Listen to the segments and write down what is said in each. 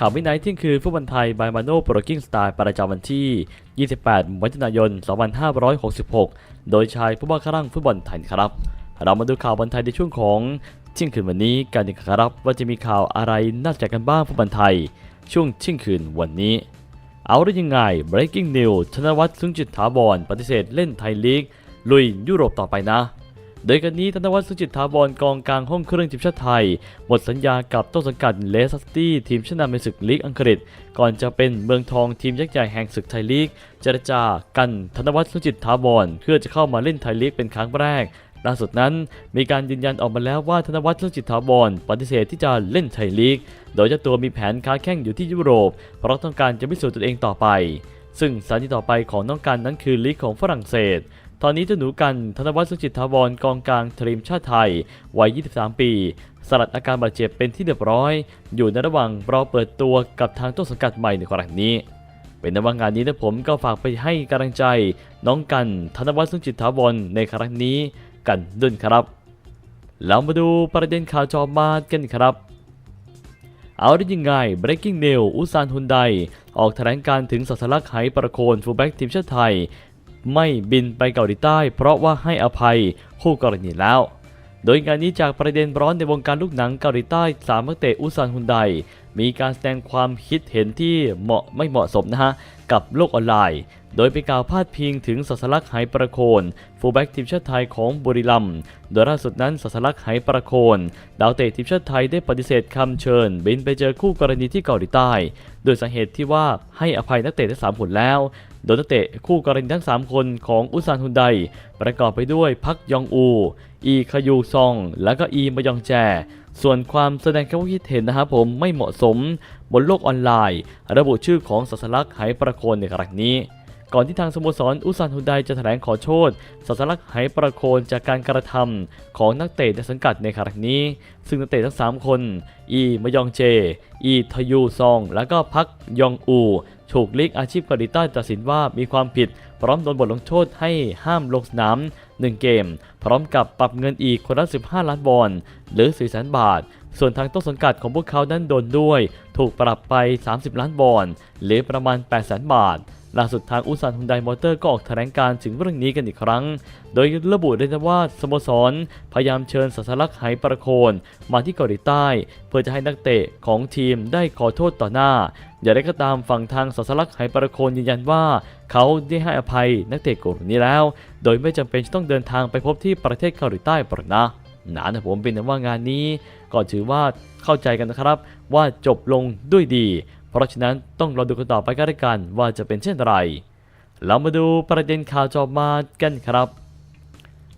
ข่าววินัยเที่ยงคืนฟุตบอลไทยบายมาโนโปรกิ้งสไตล์ประจำวันที่ 28มิถุนายน 2566 โดยชายผู้บ้าครั่งฟุตบอลไทยครับ เรามาดูข่าวบอลไทยในช่วงของเที่ยงคืนวันนี้กันดีกว่าครับว่าจะมีข่าวอะไรน่าสนใจกันบ้างฟุตบอลไทย ช่วงเที่ยงคืนวันนี้ เอาได้ยังไง breaking news ธนวัฒน์ซึ่งจิตถาวรปฏิเสธเล่นไทยลีกลุยยุโรปต่อไปนะ โดยกันนี้ธนวัฒน์สุจิตถาวรกองกลางห้องเครื่องทีมชาติไทย หมดสัญญากับต้นสังกัดเลสสตี้ทีมชั้นนำในศึกลีกอังกฤษ ก่อนจะเป็นเมืองทองทีมยักษ์ใหญ่แห่งศึกไทยลีก เจรจากันธนวัฒน์สุจิตถาวรเพื่อจะเข้ามาเล่นไทยลีกเป็นครั้งแรกล่าสุดนั้นมีการยืนยันออกมาแล้วว่าธนวัฒน์สุจิตถาวรปฏิเสธที่จะเล่นไทยลีก โดยเจ้าตัวมีแผนค้าแข่งอยู่ที่ยุโรป เพราะต้องการจะพิสูจน์ตัวเองต่อไป ซึ่งสถานที่ต่อไปของน้องกันนั้นคือลีกของฝรั่งเศส ตอนนี้เจ้าหนูกันธนวัฒน์สุจิตถาวรกองกลางทีมชาติไทย วัย 23 ปีสลัดอาการบาดเจ็บเป็นที่เรียบร้อย อยู่ในระหว่างรอเปิดตัวกับทางต้นสังกัดใหม่ในครั้งนี้ เป็นนว่างานนี้นะผมก็ฝากไปให้กำลังใจ น้องกันธนวัฒน์สุจิตถาวรในครั้งนี้กันด้วยครับเรามาดูประเด็นข่าวจอมาดกันครับเอาได้ยังไง breaking news อุซานฮุนไดออกแถลงการถึงสัสลักไหประโคนฟูลแบ็กทีมชาติไทย ไม่บินไปเกาหลีใต้ เพราะว่าให้อภัยคู่กรณีแล้ว โดยงานนี้จากประเด็นร้อนในวงการลูกหนังเกาหลีใต้สามนักเตะอุซานฮุนไดมีการแสดงความคิดเห็นที่เหมาะไม่เหมาะสมนะฮะกับโลกออนไลน์ โดยไปกล่าวพาดพิงถึงสัสลักษ์ไหประโคนฟูลแบ็กทีมชาติไทยของบุรีรัมย์โดยล่าสุดนั้นสัสลักษ์ไหประโคนดาวเตะทีมชาติไทยได้ปฏิเสธคำเชิญ บินไปเจอคู่กรณีที่เกาหลีใต้ โดยสาเหตุที่ว่าให้อภัยนักเตะทั้งสามคนแล้ว โดยนักเตะคู่กรณีทั้ง 3 คนของอุซานฮุนได ประกอบไปด้วยพักยองอู อีคายูซอง และก็อีมยองแจส่วนความแสดงความคิดเห็นนะครับผมไม่เหมาะสมบนโลกออนไลน์ ระบุชื่อของศาสลักษ์ไหประโคนในครั้งนี้ ก่อนที่ทางสโมสรอุซานฮุนไดจะแถลงขอโทษศาสลักษณ์ไหประโคนจากการกระทำของนักเตะในสังกัดในครั้งนี้ ซึ่งนักเตะทั้ง 3 คน อีมยองเจ อีทยูซอง และก็พักยองอูถูกลีกอาชีพเกาหลีใต้ตัดสินว่ามีความผิด พร้อมโดนบทลงโทษให้ห้ามลงสนาม 1 เกม พร้อมกับปรับเงินอีกคนละ 15 ล้านวอน หรือ4 0 0 0 0 0บาท ส่วนทางต้นสังกัดของพวกเขานั้นโดนด้วย ถูกปรับไป 30 ล้านวอน หรือประมาณ 8 0 0 0 0 0 บาท ล่าสุดทางอุตสาหฮุนไดมอเตอร์ก็ออกแถลงการถึงเรื่องนี้กันอีกครั้ง โดยระบุเลยนะว่าสโมสร พยายามเชิญสัสลักษ์ไหประโคนมาที่เกาหลีใต้ เพื่อจะให้นักเตะของทีมได้ขอโทษต่อหน้า อย่าได้ก็ตามฝั่งทางสัสลักษ์ไหประโคนยืนยันว่า เขาได้ให้อภัยนักเตะกลุ่มนี้แล้ว โดยไม่จำเป็นจะต้องเดินทางไปพบที่ประเทศเกาหลีใต้ปรนะหนานะผมเป็นแต่ว่างานนี้ก็ถือว่าเข้าใจกันนะครับว่าจบลงด้วยดี ราะฉะนั้นต้องรอดูกันต่อไปกันละกันว่าจะเป็นเช่นไร เรามาดูประเด็นข่าวจอบมากันครับ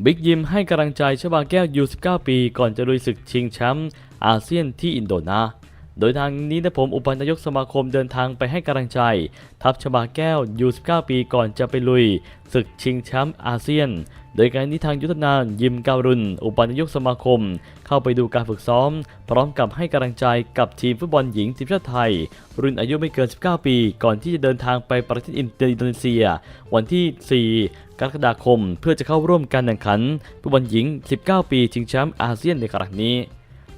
บิ๊กยิมให้กำลังใจชบาแก้วยู19ปี ก่อนจะลุยศึกชิงแชมป์อาเซียนที่อินโดนา โดยทางนี้นะผมอุปนายกสมาคมเดินทางไปให้กำลังใจ ทัพชบาแก้วยู19 ปีก่อนจะไปลุย ศึกชิงแชมป์อาเซียน โดยการนี้ทางยุทธนานยิมการุณ อุปนายกสมาคม เข้าไปดูการฝึกซ้อม พร้อมกับให้กำลังใจกับทีมฟุตบอลหญิงทีมชาติไทย รุ่นอายุไม่เกิน 19 ปี ก่อนที่จะเดินทางไปประเทศอินโดนีเซีย วันที่ 4 กรกฎาคม เพื่อจะเข้าร่วมการแข่งขันฟุตบอลหญิง 19 ปีชิงแชมป์อาเซียนในครั้งนี้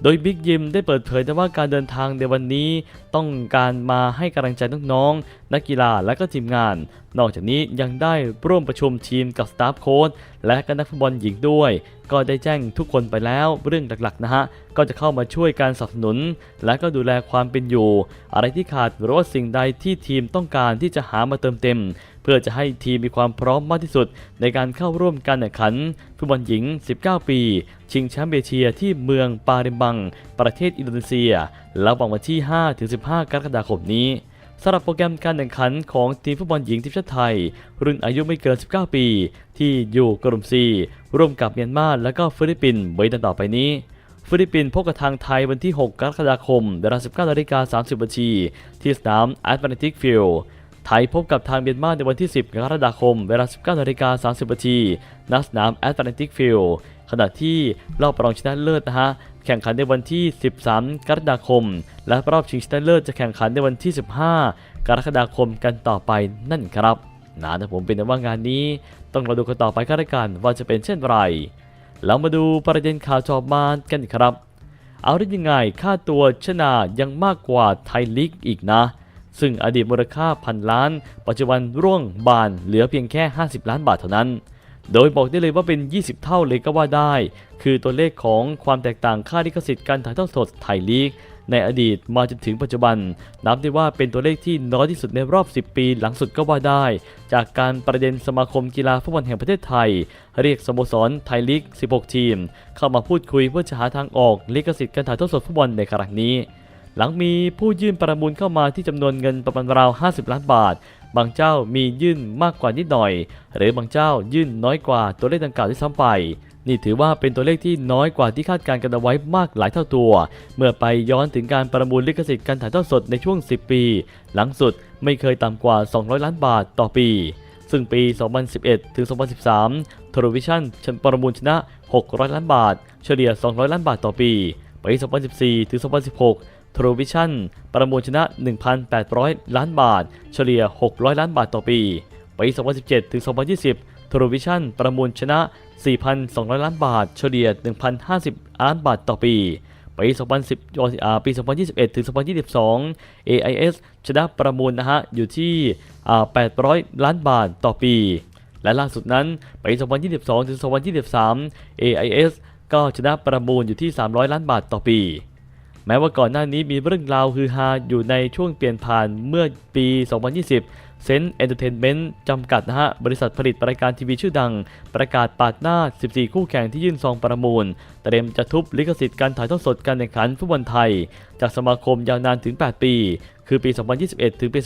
โดยบิ๊กยิมได้เปิดเผยนะว่าการเดินทางในวันนี้ ต้องการมาให้กำลังใจน้องๆนักกีฬาและก็ทีมงานนอกจากนี้ยังได้ร่วมประชุมทีมกับสตาฟโค้ชและก็นักฟุตบอลหญิงด้วย ก็ได้แจ้งทุกคนไปแล้วเรื่องหลักๆนะฮะ ก็จะเข้ามาช่วยการสนับสนุน และก็ดูแลความเป็นอยู่ อะไรที่ขาดหรือว่าสิ่งใดที่ทีมต้องการที่จะหามาเติมเต็ม เพื่อจะให้ทีมมีความพร้อมมากที่สุด ในการเข้าร่วมการแข่งขันฟุตบอลหญิง 19 ปี ชิงแชมป์เอเชียที่เมืองปาริมบัง ประเทศอินโดนีเซียระหว่างวันที่ 5-15 กรกฎาคมนี้ สำหรับโปรแกรมการแข่งขันของทีมฟุตบอลหญิงทีมชาติไทย รุ่นอายุไม่เกิน 19 ปี ที่อยู่กลุ่ม C ร่วมกับเมียนมาและก็ฟิลิปปินส์ไว้ดังต่อไปนี้ ฟิลิปปินส์พบกับทางไทยวันที่ 6 กรกฎาคมเวลา 19นาฬิกา30นาทีที่สนามแอตแลนติกฟิลด์ไทยพบกับทางเมียนมาในวันที่ 10 กรกฎาคม เวลา 19นาฬิกา30นาทีณสนามแอตแลนติกฟิลด์ขณะที่รอบรองชนะเลิศนะฮะ แข่งขันในวันที่ 13 กรกฎาคม และรอบชิงชนะเลิศจะแข่งขันในวันที่ 15 กรกฎาคมกันต่อไปนั่นครับนะแต่ผมเป็นแต่ว่างานนี้ต้องรอดูกันต่อไปกันละกันว่าจะเป็นเช่นไรเรามาดูประเด็นข่าวจอบมากันครับ เอาได้ยังไงค่าตัวชนายังมากกว่าไทยลีกอีกนะ ซึ่งอดีตมูลค่าพันล้าน ปัจจุบันร่วงบานเหลือเพียงแค่ 50 ล้านบาทเท่านั้น โดยบอกได้เลยว่าเป็น 20 เท่าเลยก็ว่าได้ คือตัวเลขของความแตกต่างค่าลิขสิทธิ์การถ่ายทอดสดไทยลีก ในอดีตมาจนถึงปัจจุบัน นับได้ว่าเป็นตัวเลขที่น้อยที่สุดในรอบ 10 ปีหลังสุดก็ว่าได้ จากการประเด็นสมาคมกีฬาฟุตบอลแห่งประเทศไทย เรียกสโมสรไทยลีก 16 ทีม เข้ามาพูดคุยเพื่อจะหาทางออกลิขสิทธิ์การถ่ายทอดสดฟุตบอลในครั้งนี้ หลังมีผู้ยื่นประมูลเข้ามาที่จำนวนเงินประมาณราว 50 ล้านบาท บางเจ้ามียื่นมากกว่านิดหน่อย หรือบางเจ้ายื่นน้อยกว่าตัวเลขดังกล่าวที่ซ้ำไป นี่ถือว่าเป็นตัวเลขที่น้อยกว่าที่คาดการณ์กันเอาไว้มากหลายเท่าตัว เมื่อไปย้อนถึงการประมูลลิขสิทธิ์การถ่ายทอดสดในช่วง 10 ปี หลังสุดไม่เคยต่ำกว่า 200 ล้านบาทต่อปีซึ่งปี 2011 ถึง 2013 t e l e v i s i o n ประมูลชนะ 600 ล้านบาท เฉลี่ย 200 ล้านบาทต่อปี ปี 2014 ถึง 2016 t e l e v i s i o n ประมูลชนะ 1,800 ล้านบาท เฉลี่ย 600 ล้านบาทต่อปี ปี 2017 ถึง 2020 t e l e v i s i o n ประมูลชนะ 4,200 ล้านบาท เฉลี่ย 1,050 ล้านบาทต่อปีปี2010อ่าปี 2021 ถึง 2022 AIS ชนะประมูลนะฮะ อยู่ที่ 800 ล้านบาทต่อปี และล่าสุดนั้นปี2022 ถึง 2023 AIS ก็ชนะประมูลอยู่ที่ 300 ล้านบาทต่อปี แม้ว่าก่อนหน้านี้มีเรื่องราวฮือฮาอยู่ในช่วงเปลี่ยนผ่านเมื่อปี 2020 เซนต์เอนเตอร์เทนเมนต์จำกัดนะฮะ บริษัทผลิตรายการทีวีชื่อดัง ประกาศปาดหน้า 14 คู่แข่งที่ยื่นซองประมูล เตรียมจะทุบลิขสิทธิ์การถ่ายทอดสดการแข่งขันฟุตบอลไทย จากสมาคมยาวนานถึง 8 ปี คือปี 2021 ถึงปี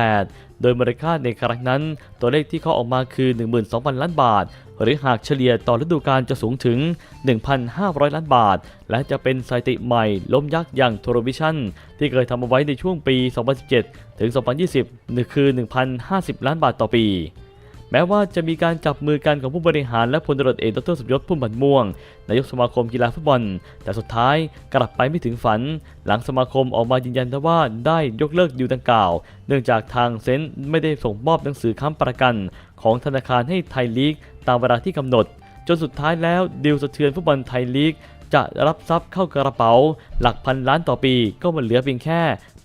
2028 โดยมูลค่าในครั้งนั้น ตัวเลขที่เขาออกมาคือ 12,000 ล้านบาท หรือหากเฉลี่ยต่อฤดูกาลจะสูงถึง 1,500 ล้านบาท และจะเป็นสถิติใหม่ล้มยักษ์อย่างโทรวิชั่นที่เคยทำเอาไว้ในช่วงปี 2017 ถึง 2020นี่คือ 1,050 ล้านบาทต่อปี แม้ว่าจะมีการจับมือกันของผู้บริหารและพลตำรวจเอกดรสมยศพุ่มพันม่วง นายกสมาคมกีฬาฟุตบอล แต่สุดท้ายกลับไปไม่ถึงฝัน หลังสมาคมออกมายืนยันว่าได้ยกเลิกดีลดังกล่าว เนื่องจากทางเซนต์ไม่ได้ส่งมอบหนังสือค้ำประกัน ของธนาคารให้ไทยลีก ตามเวลาที่กำหนด จนสุดท้ายแล้วดีลสะเทือนฟุตบอลไทยลีกจะรับทรัพย์เข้ากระเป๋า หลักพันล้านต่อปีก็มันเหลือเพียงแค่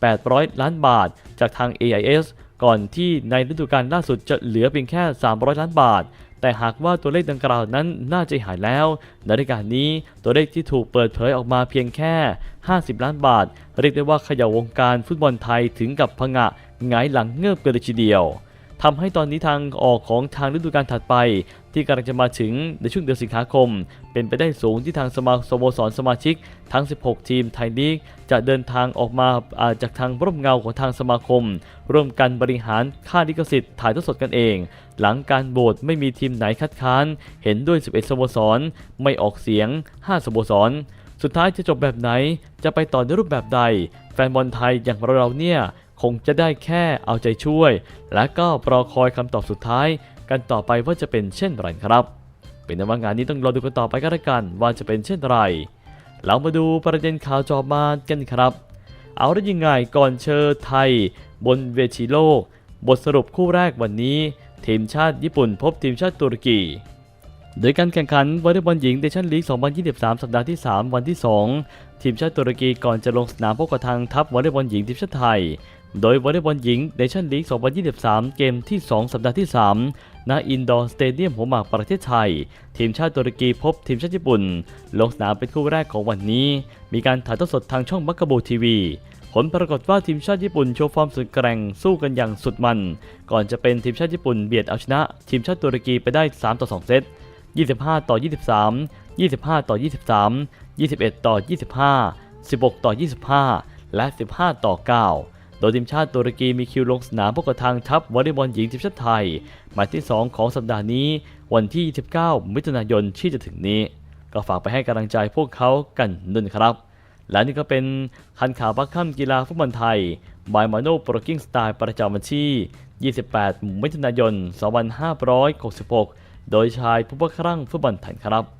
800 ล้านบาท จากทาง AIS ก่อนที่ในฤดูกาลล่าสุดจะเหลือเพียงแค่ 300 ล้านบาท แต่หากว่าตัวเลขดังกล่าวนั้นน่าจะหายแล้ว ในรายการนี้ตัวเลขที่ถูกเปิดเผยออกมาเพียงแค่ 50 ล้านบาท เรียกได้ว่าเขย่าวงการฟุตบอลไทยถึงกับพงะหงายหลังเงือบกันเลยทีเดียว ทำให้ตอนนี้ทางออกของทางฤดูกาลถัดไป ที่กำลังจะมาถึงในช่วงเดือนสิงหาคม เป็นไปได้สูงที่ทางสมาสโมสรสมาชิก ทั้ง 16 ทีมไทยลีกจะเดินทางออกมาาจากทางร่มเงาของทางสมาคม ร่วมกันบริหารค่าลิขสิทธิ์ถ่ายทอดสดกันเอง หลังการโหวตไม่มีทีมไหนคัดค้าน เห็นด้วย 11 สโมสร ไม่ออกเสียง 5 สโมสร สุดท้ายจะจบแบบไหนจะไปต่อในรูปแบบใด แฟนบอลไทยอย่างเราๆเนี่ย คงจะได้แค่เอาใจช่วย และก็รอคอยคำตอบสุดท้าย กันต่อไปว่าจะเป็นเช่นไรครับ เป็นนว่างานนี้ต้องรอดูกันต่อไปก็แล้วกันว่าจะเป็นเช่นไรเรามาดูประเด็นข่าวจอบมากันครับ เอาได้ยังไงก่อนเชิญไทย บนเวทีโลก บทสรุปคู่แรกวันนี้ ทีมชาติญี่ปุ่นพบทีมชาติตุรกีโดยการแข่งขันวอลเลย์บอลหญิงเดชั่นลีก 2023 สัปดาห์ที่ 3 วันที่ 2 ทีมชาติตุรกีก่อนจะลงสนามพบกับทางทัพวอลเลย์บอลหญิงทีมชาติไทย โดยวอลเลย์บอลหญิงเดชั่นลีก 2023 เกมที่ 2 สัปดาห์ที่ 3 ณ อินดอร์สเตเดียมหัวหมากประเทศไทย ทีมชาติตุรกีพบทีมชาติญี่ปุ่น ลงสนามเป็นคู่แรกของวันนี้ มีการถ่ายทอดสดทางช่องมักกะโบทีวีผลปรากฏว่าทีมชาติญี่ปุ่นโชว์ฟอร์มสุดแกร่งสู้กันอย่างสุดมัน ก่อนจะเป็นทีมชาติญี่ปุ่นเบียดเอาชนะ ทีมชาติตุรกีไปได้ 3 ต่อ 2 เซต 25 ต่อ 23 25 ต่อ 23 21 ต่อ 25 16 ต่อ 25 และ 15 ต่อ 9 โดยทีมชาติตุรกีมีคิวลงสนามพบกับทางทัพวอลเลย์บอลหญิงทีมชาติไทยหมายที่ 2 ของสัปดาห์นี้ วันที่ 29 มิถุนายนที่จะถึงนี้ ก็ฝากไปให้กำลังใจพวกเขากันด้วยนครับ และนี่ก็เป็นคันข่าวบักค่ำกีฬาฟุตบอลไทยบายมาโนโปรกิ้งสไตล์ประจำวันที่ 28 มิถุนายน 2566 โดยชายผู้บังครั่งฟุตบอลไทยครับ